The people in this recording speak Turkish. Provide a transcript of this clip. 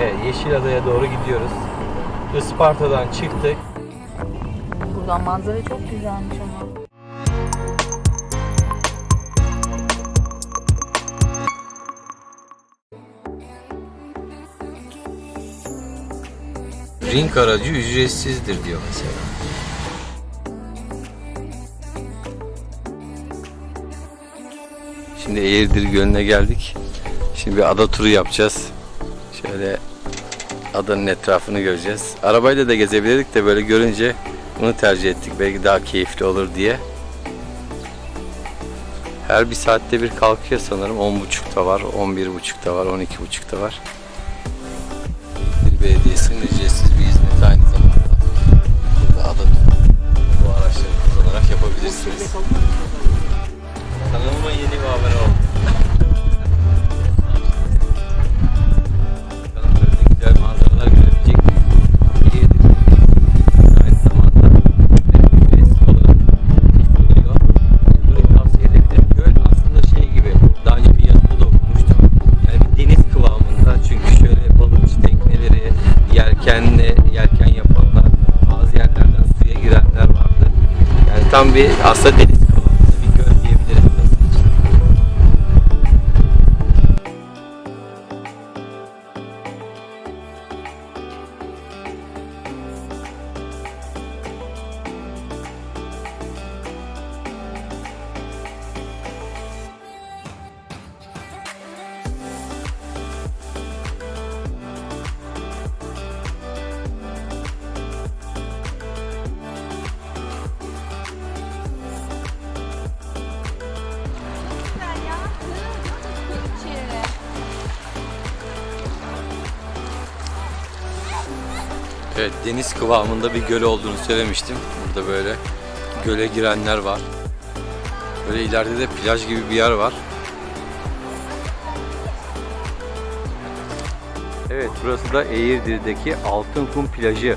Evet, Yeşilada'ya doğru gidiyoruz. Isparta'dan çıktık. Buradan manzara çok güzelmiş ama. Ring aracı ücretsizdir diyor mesela. Şimdi Eğirdir Gölü'ne geldik. Şimdi bir ada turu yapacağız. Şöyle adanın etrafını göreceğiz. Arabayla da gezebilirdik de böyle görünce bunu tercih ettik. Belki daha keyifli olur diye. Her bir saatte bir kalkıyor sanırım. 10.30'da var, 11.30'da var, 12.30'da var. Bir belediyesinin ücretsiz bir hizmeti aynı zamanda. Burada ada turu. Bu araçları kullanarak yapabilirsiniz. Yelkenle, yelken yapanlar, bazı yerlerden suya girenler vardı. Yani tam bir aslında deniz Evet deniz kıvamında bir göl olduğunu söylemiştim. Burada böyle göle girenler var. Böyle ileride de plaj gibi bir yer var. Evet burası da Eğirdir'deki Altın Kum plajı.